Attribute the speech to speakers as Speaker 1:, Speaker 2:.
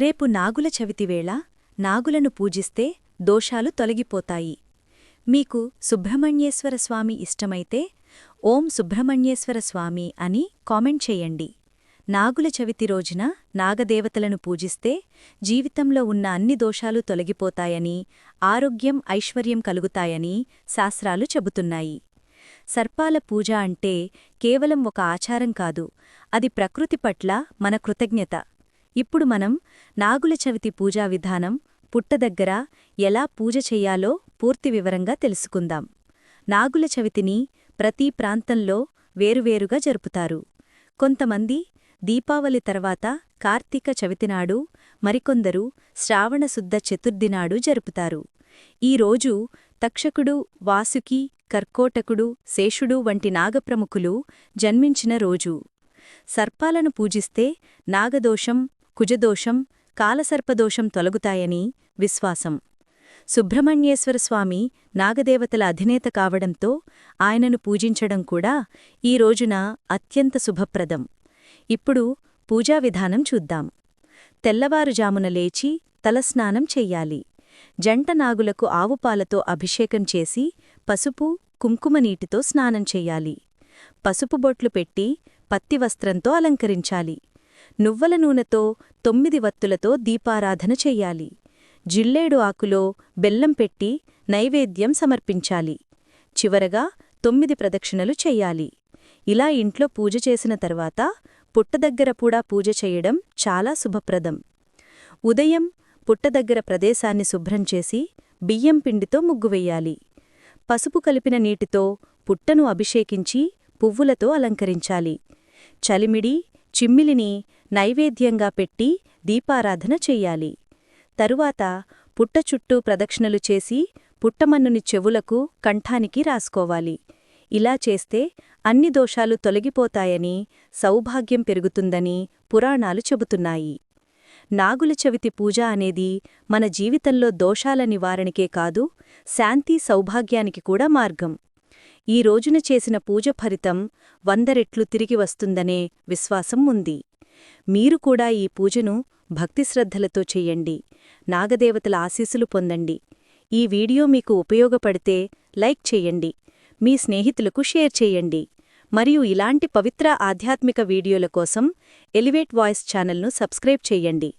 Speaker 1: రేపు నాగుల చవితివేళ నాగులను పూజిస్తే దోషాలు తొలగిపోతాయి. మీకు సుబ్రహ్మణ్యేశ్వర స్వామి ఇష్టమైతే ఓం సుబ్రహ్మణ్యేశ్వర స్వామి అని కామెంట్ చెయ్యండి నాగుల చవితి రోజున నాగదేవతలను పూజిస్తే జీవితంలో ఉన్న అన్ని దోషాలు తొలగిపోతాయని ఆరోగ్యం ఐశ్వర్యం కలుగుతాయని శాస్త్రాలు చెబుతున్నాయి. సర్పాల పూజ అంటే కేవలం ఒక ఆచారం కాదు అది ప్రకృతి పట్ల మన కృతజ్ఞత. ఇప్పుడు మనం నాగుల చవితి పూజా విధానం పుట్టదగ్గర ఎలా పూజ చెయ్యాలో పూర్తి వివరంగా తెలుసుకుందాం. నాగుల చవితిని ప్రతి ప్రాంతంలో వేరువేరుగా జరుపుతారు. కొంతమంది దీపావళి తర్వాత కార్తీక చవితినాడు మరికొందరు శ్రావణశుద్ధ చతుర్దినాడు జరుపుతారు. ఈ రోజు తక్షకుడు వాసుకి కర్కోటకుడు శేషుడు వంటి నాగప్రముఖులు జన్మించిన రోజు. సర్పాలను పూజిస్తే నాగదోషం కుజదోషం కాలసర్పదోషం తొలగుతాయని విశ్వాసం. సుబ్రహ్మణ్యేశ్వరస్వామి నాగదేవతల అధినేత కావడంతో ఆయనను పూజించడం కూడా ఈ రోజున అత్యంత శుభప్రదం. ఇప్పుడు పూజా విధానం చూద్దాం. తెల్లవారుజామున లేచి తలస్నానం చెయ్యాలి. జంట నాగులకు ఆవుపాలతో అభిషేకం చేసి పసుపు కుంకుమ నీటితో స్నానం చెయ్యాలి. పసుపు బొట్లు పెట్టి పత్తి వస్త్రంతో అలంకరించాలి. నువ్వల నూనెతో తొమ్మిది వత్తులతో దీపారాధన చెయ్యాలి జిల్లేడు ఆకులో బెల్లం పెట్టి నైవేద్యం సమర్పించాలి. చివరగా తొమ్మిది ప్రదక్షిణలు చెయ్యాలి ఇలా ఇంట్లో పూజ చేసిన తర్వాత పుట్టదగ్గరపూడా పూజ చేయడం చాలా శుభప్రదం. ఉదయం పుట్టదగ్గర ప్రదేశాన్ని శుభ్రం చేసి బియ్యం పిండితో ముగ్గువెయ్యాలి పసుపు కలిపిన నీటితో పుట్టను అభిషేకించి పువ్వులతో అలంకరించాలి. చలిమిడి చిమ్మిలిని నైవేద్యంగా పెట్టి దీపారాధన చెయ్యాలి. తరువాత పుట్ట చుట్టూ ప్రదక్షిణలు చేసి పుట్టమన్నుని చెవులకు కంఠానికి రాసుకోవాలి. ఇలా చేస్తే అన్ని దోషాలు తొలగిపోతాయని సౌభాగ్యం పెరుగుతుందని పురాణాలు చెబుతున్నాయి. నాగుల చవితి పూజ అనేది మన జీవితంలో దోషాల నివారణకే కాదు శాంతి సౌభాగ్యానికి కూడా మార్గం. ఈ రోజున చేసిన పూజ ఫలితం వంద రెట్లు తిరిగి వస్తుందనే విశ్వాసం ఉంది. మీరు కూడా ఈ పూజను భక్తిశ్రద్ధలతో చెయ్యండి నాగదేవతల ఆశీస్సులు పొందండి. ఈ వీడియో మీకు ఉపయోగపడితే లైక్ చేయండి. మీ స్నేహితులకు షేర్ చేయండి. మరియు ఇలాంటి పవిత్ర ఆధ్యాత్మిక వీడియోల కోసం ఎలివేట్ వాయిస్ ఛానల్ను సబ్స్క్రైబ్ చేయండి.